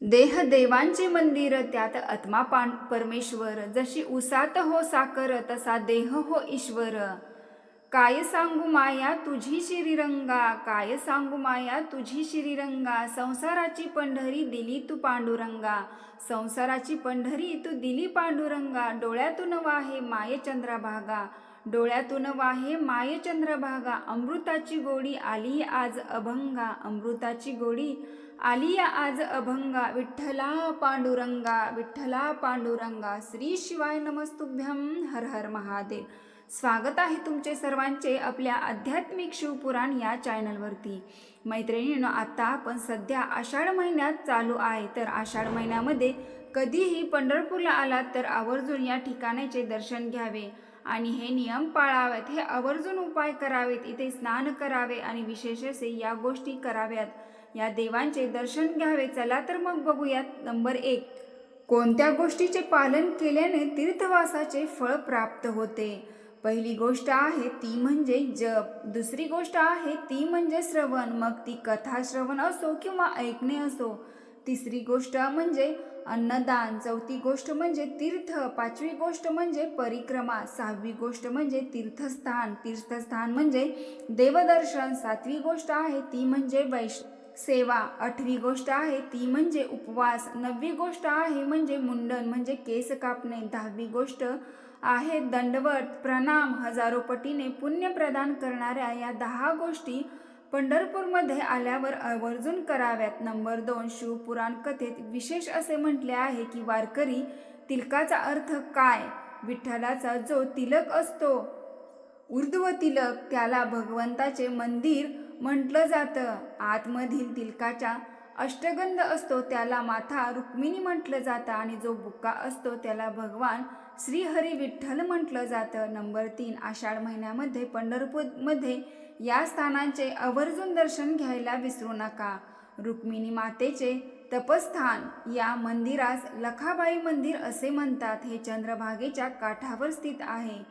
देह देवांचे मंदिर त्यात आत्मा पान परमेश्वर. जशी उसात हो साकर तसा देह हो ईश्वर. काय सांगू माया तुझी श्रीरंगा? काय सांगू माया तुझी श्रीरंगा? संसाराची पंढरी दिली तू पांडुरंगा. संसाराची पंढरी तू दिली पांडुरंगा. डोळ्यातून वाहे माय चंद्रभागा. डोळ्यातून वाहे मायचंद्र भागा. अमृताची गोडी आली आज अभंगा. अमृताची गोडी आली आज अभंगा. विठ्ठला पांडुरंगा विठ्ठला पांडुरंगा. श्री शिवाय नमस्तुभ्यम हर हर महादेव. स्वागत आहे तुमचे सर्वांचे आपल्या आध्यात्मिक शिवपुराण या चॅनलवरती. मैत्रिणींनो आत्ता आपण सध्या आषाढ महिन्यात चालू आहे. तर आषाढ महिन्यामध्ये कधीही पंढरपूरला आलात तर आवर्जून या ठिकाणाचे दर्शन घ्यावे. आणि हे नियम पाळावेत हे आवर्जून उपाय करावेत इथे स्नान करावे आणि विशेष असे या गोष्टी कराव्यात. या देवांचे दर्शन घ्यावे. चला तर मग बघूयात नंबर एक. कोणत्या गोष्टीचे पालन केल्याने तीर्थवासाचे फळ प्राप्त होते? पहिली गोष्ट आहे ती म्हणजे जप. दुसरी गोष्ट आहे ती म्हणजे श्रवण. मग ती कथा श्रवण असो किंवा ऐकणे असो. तिसरी गोष्ट म्हणजे अन्नदान. चौथी गोष्ट म्हणजे तीर्थ. पाचवी गोष्ट म्हणजे परिक्रमा. सहावी गोष्ट म्हणजे तीर्थस्थान. तीर्थस्थान म्हणजे देवदर्शन. सातवी गोष्ट आहे ती म्हणजे वैश सेवा. आठवी गोष्ट आहे ती म्हणजे उपवास. नववी गोष्ट आहे म्हणजे मुंडन म्हणजे केस कापणे. दहावी गोष्ट आहे दंडवत प्रणाम. हजारो पटीने पुण्य प्रदान करणाऱ्या या दहा गोष्टी पंढरपूरमध्ये आल्यावर आवर्जून कराव्यात. नंबर दोन शिवपुराण कथेत विशेष असे म्हटले आहे की वारकरी तिलकाचा अर्थ काय? विठ्ठलाचा जो तिलक असतो ऊर्ध्व तिलक त्याला भगवंताचे मंदिर म्हटलं जातं. आतमधील तिलकाच्या अष्टगंध असतो त्याला माथा रुक्मिणी म्हटलं जातं आणि जो बुक्का असतो त्याला भगवान श्रीहरी विठ्ठल म्हटलं जातं. नंबर तीन आषाढ महिन्यामध्ये पंढरपूरमध्ये या स्थानांचे आवर्जून दर्शन घ्यायला विसरू नका. रुक्मिणी मातेचे तपस्थान या मंदिरास लखाबाई मंदिर असे म्हणतात. हे चंद्रभागेच्या काठावर स्थित आहे.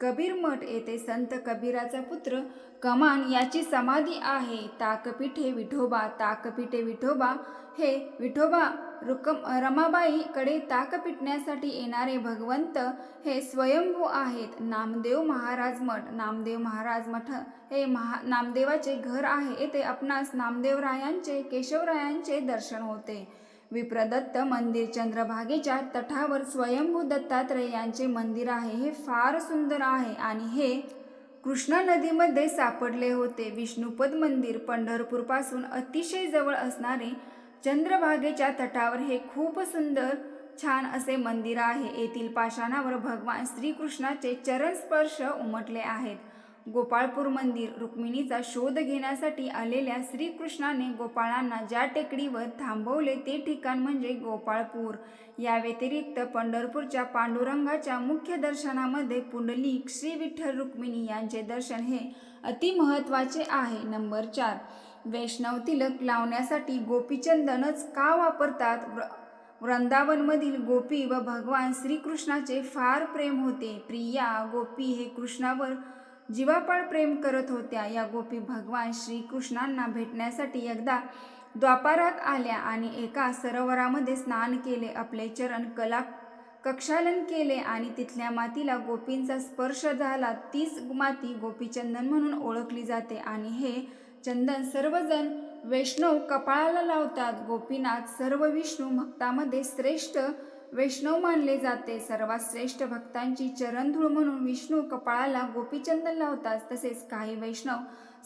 कबीर मठ येथे संत कबीराचा पुत्र कमान याची समाधी आहे. ताकपीठे विठोबा ताकपीठे विठोबा हे विठोबा रुकम रमाबाईकडे ताक पिटण्यासाठी येणारे भगवंत हे स्वयंभू आहेत. नामदेव महाराज मठ नामदेव महाराज मठ हे महा नामदेवाचे घर आहे. येथे आपणास नामदेवरायांचे केशवरायांचे दर्शन होते. विप्रदत्त मंदिर चंद्रभागेच्या तटावर स्वयंभू दत्तात्रय यांचे मंदिर आहे. हे फार सुंदर आहे आणि हे कृष्णा नदीमध्ये सापडले होते. विष्णुपद मंदिर पंढरपूरपासून अतिशय जवळ असणारे चंद्रभागेच्या तटावर हे खूप सुंदर छान असे मंदिर आहे. येथील पाषाणावर भगवान श्रीकृष्णाचे चरण स्पर्श उमटले आहेत. गोपाळपूर मंदिर रुक्मिणीचा शोध घेण्यासाठी आलेल्या श्रीकृष्णाने गोपाळांना ज्या टेकडीवर थांबवले ते ठिकाण म्हणजे गोपाळपूर. या व्यतिरिक्त पंढरपूरच्या पांडुरंगाच्या मुख्य दर्शनामध्ये पुंडलिक श्री विठ्ठल रुक्मिणी यांचे दर्शन हे अतिमहत्त्वाचे आहे. नंबर चार. वैष्णव तिलक लावण्यासाठी गोपीचंदनच का वापरतात? व्र वृंदावनमधील गोपी व भगवान श्रीकृष्णाचे फार प्रेम होते. प्रिया गोपी हे कृष्णावर जीवापाड प्रेम करत होत्या. या गोपी भगवान श्रीकृष्णांना भेटण्यासाठी एकदा द्वापारात आल्या आणि एका सरोवरामध्ये स्नान केले. आपले चरण कला कक्षालन केले आणि तिथल्या मातीला गोपींचा स्पर्श झाला. तीच माती गोपीचंदन म्हणून ओळखली जाते आणि हे चंदन सर्वजण वैष्णव कपाळाला लावतात. गोपीनाथ सर्व विष्णू भक्तामध्ये श्रेष्ठ वैष्णव मानले जाते. सर्वात श्रेष्ठ भक्तांची चरणधूळ म्हणून विष्णू कपाळाला गोपीचंदन लावतात. तसेच काही वैष्णव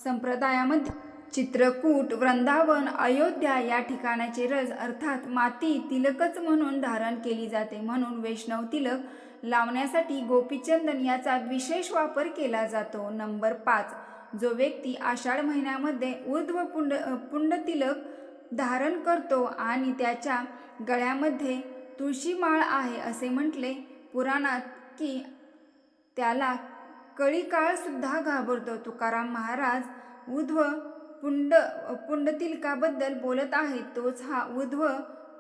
संप्रदायामध्ये चित्रकूट वृंदावन अयोध्या या ठिकाणाचे रज अर्थात माती तिलकच म्हणून धारण केली जाते. म्हणून वैष्णव तिलक लावण्यासाठी गोपीचंदन याचा विशेष वापर केला जातो. नंबर पाच जो व्यक्ती आषाढ महिन्यामध्ये ऊर्ध्व पुंड पुंड तिलक धारण करतो आणि त्याच्या गळ्यामध्ये तुळशी माळ आहे असे म्हटले पुराणात की त्याला कळी काळसुद्धा घाबरतो तुकाराम महाराज. ऊर्ध्व पुंड पुंडतिलकाबद्दल बोलत आहेत. तोच हा ऊर्ध्व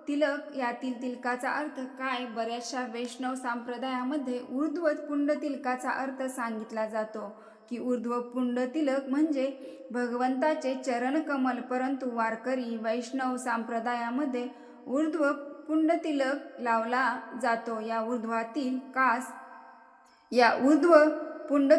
तिलक. यातील तिलकाचा अर्थ काय? बऱ्याचशा वैष्णव संप्रदायामध्ये ऊर्ध्व पुंड तिलकाचा अर्थ सांगितला जातो की ऊर्ध्व पुंड तिलक म्हणजे भगवंताचे चरणकमल परंतु वारकरी वैष्णव संप्रदायामध्ये ऊर्ध्व पुंड तिलक लावला जातो. या ऊर्ध्वातील कास या ऊर्ध्व पुंड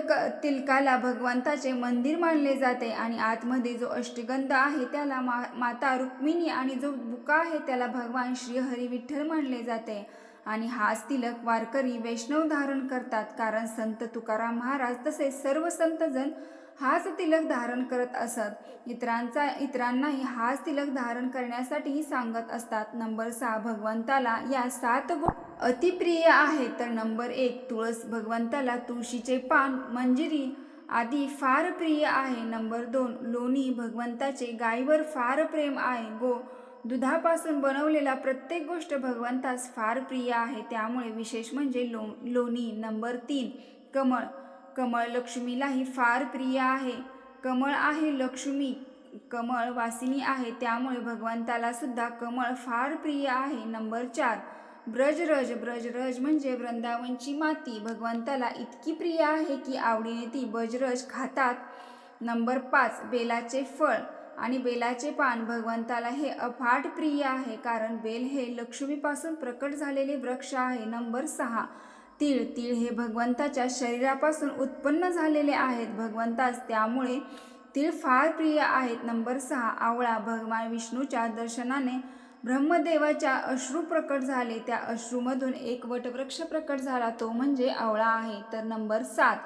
तिलकाला भगवंताचे मंदिर मानले जाते आणि आतमध्ये जो अष्टगंध आहे त्याला मा माता रुक्मिणी आणि जो बुका आहे त्याला भगवान श्रीहरी विठ्ठल मानले जाते. आणि हाच तिलक वारकरी वैष्णव धारण करतात. कारण संत तुकाराम महाराज तसेच सर्व संतजन हाच तिलक धारण करत असत. इतरांचा इतरांनाही हाच तिलक धारण करण्यासाठीही सांगत असतात. नंबर सहा भगवंताला या सात गुण अतिप्रिय आहे. तर नंबर एक तुळस भगवंताला तुळशीचे पान मंजिरी आदी फार प्रिय आहे. नंबर दोन लोणी भगवंताचे गायीवर फार प्रेम आहे. गो दुधापासून बनवलेला प्रत्येक गोष्ट भगवंतास फार प्रिय आहे. त्यामुळे विशेष म्हणजे लो लोणी. नंबर तीन कमळ कमळ लक्ष्मीलाही फार प्रिय आहे. कमळ आहे लक्ष्मी कमळ वासिनी आहे त्यामुळे भगवंताला सुद्धा कमळ फार प्रिय आहे. नंबर चार ब्रजरज ब्रजरज म्हणजे वृंदावनची माती. भगवंताला इतकी प्रिय आहे की आवडीने ती ब्रजरज खातात. नंबर पाच बेलाचे फळ आणि बेलाचे पान. भगवंताला हे अफाट प्रिय आहे कारण बेल हे लक्ष्मीपासून प्रकट झालेले वृक्ष आहे. नंबर सहा तीळ तीळ हे भगवंताच्या शरीरापासून उत्पन्न झालेले आहेत. भगवंतास त्यामुळे तीळ फार प्रिय आहेत. नंबर सहा आवळा भगवान विष्णूच्या दर्शनाने ब्रह्मदेवाच्या अश्रू प्रकट झाले. त्या अश्रूमधून एक वटवृक्ष प्रकट झाला. तो म्हणजे आवळा आहे. तर नंबर सात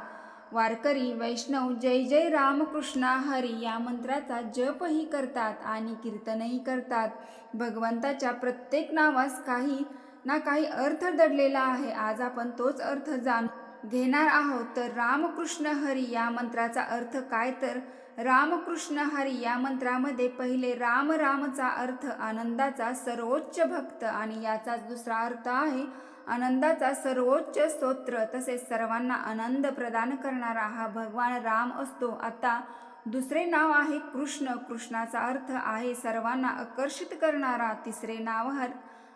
वारकरी वैष्णव जय जय रामकृष्णा हरी या मंत्राचा जपही करतात आणि कीर्तनही करतात. भगवंताच्या प्रत्येक नावास काही ना काही अर्थ दडलेला आहे. आज आपण तोच अर्थ जाणून घेणार आहोत. तर रामकृष्ण हरी या मंत्राचा अर्थ काय? तर रामकृष्ण हरी या मंत्रामध्ये पहिले राम रामचा अर्थ आनंदाचा सर्वोच्च भक्त आणि याचाच दुसरा अर्थ आहे आनंदाचा सर्वोच्च स्तोत्र. तसेच सर्वांना आनंद प्रदान करणारा हा भगवान राम असतो. आता दुसरे नाव आहे कृष्ण. कृष्णाचा अर्थ आहे सर्वांना आकर्षित करणारा. तिसरे नाव हर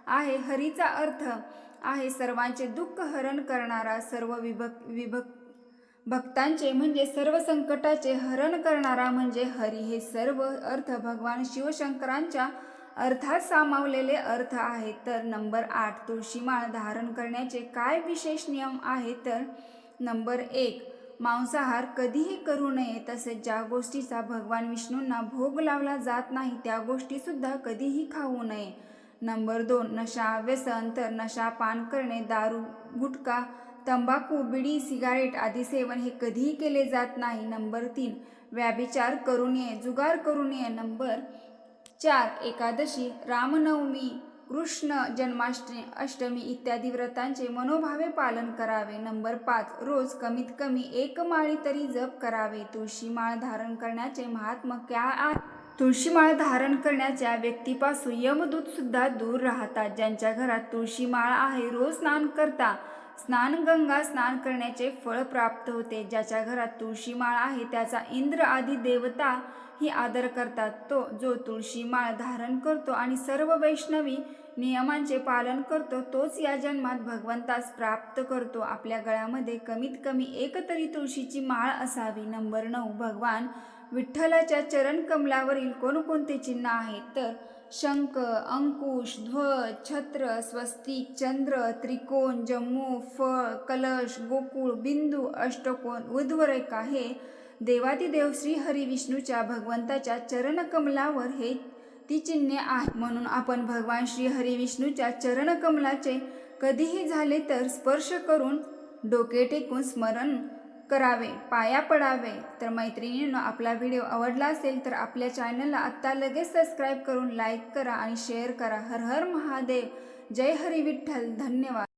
आहे. हरीचा अर्थ आहे सर्वांचे दुःख हरण करणारा सर्व विभक विभक भक्तांचे म्हणजे सर्व संकटाचे हरण करणारा म्हणजे हरी. हे सर्व अर्थ भगवान शिवशंकरांच्या अर्थात सामावलेले अर्थ आहेत. तर नंबर आठ तुळशीमाळ धारण करण्याचे काय विशेष नियम आहे तर नंबर एक मांसाहार कधीही करू नये. तसेच ज्या गोष्टीचा भगवान विष्णूंना भोग लावला जात नाही त्या गोष्टीसुद्धा कधीही खाऊ नये. नंबर दोन नशा व्यसन तर नशा पान करणे दारू गुटखा तंबाखू बिडी सिगारेट आदी सेवन हे कधीही केले जात नाही. नंबर तीन व्याभिचार करू नये जुगार करू नये. नंबर चार एकादशी रामनवमी कृष्ण जन्माष्टमी अष्टमी इत्यादी व्रतांचे मनोभावे पालन करावे. नंबर पाच रोज कमीत कमी एक माळी तरी जप करावे. तुळशी माळ धारण करण्याचे महात्म क्या आहे? तुळशीमाळ धारण करण्याच्या व्यक्तीपासून यमदूत सुद्धा दूर राहतात. ज्यांच्या घरात तुळशीमाळ आहे रोज स्नान करता स्नानगंगा स्नान करण्याचे फळ प्राप्त होते. ज्याच्या घरात तुळशीमाळ आहे त्याचा इंद्र आदी देवता ही आदर करतात. तो जो तुळशीमाळ धारण करतो आणि सर्व वैष्णवी नियमांचे पालन करतो तोच या जन्मात भगवंतास प्राप्त करतो. आपल्या गळ्यामध्ये कमीत कमी एक तरी तुळशीची माळ असावी. नंबर नऊ भगवान विठ्ठलाच्या चरणकमलावरील कोणकोणते चिन्ह आहेत? तर शंख अंकुश ध्वज छत्र स्वस्तिक चंद्र त्रिकोण जम्मू फळ कलश गोकुळ बिंदू अष्टकोन उद्वरेखा हे देवादिदेव श्री हरी विष्णूच्या भगवंताच्या चरणकमलावर हे ती चिन्हे आहेत. म्हणून आपण भगवान श्री हरी विष्णूच्या चरणकमलाचे कधीही झाले तर स्पर्श करून डोके टेकून स्मरण करावे पाया पडावे. तर मैत्रिणींनो आपला व्हिडिओ आवडला असेल तर आपल्या चॅनलला आत्ता लगेच सबस्क्राईब करून लाईक करा आणि शेअर करा. हर हर महादेव. जय हरी विठ्ठल. धन्यवाद.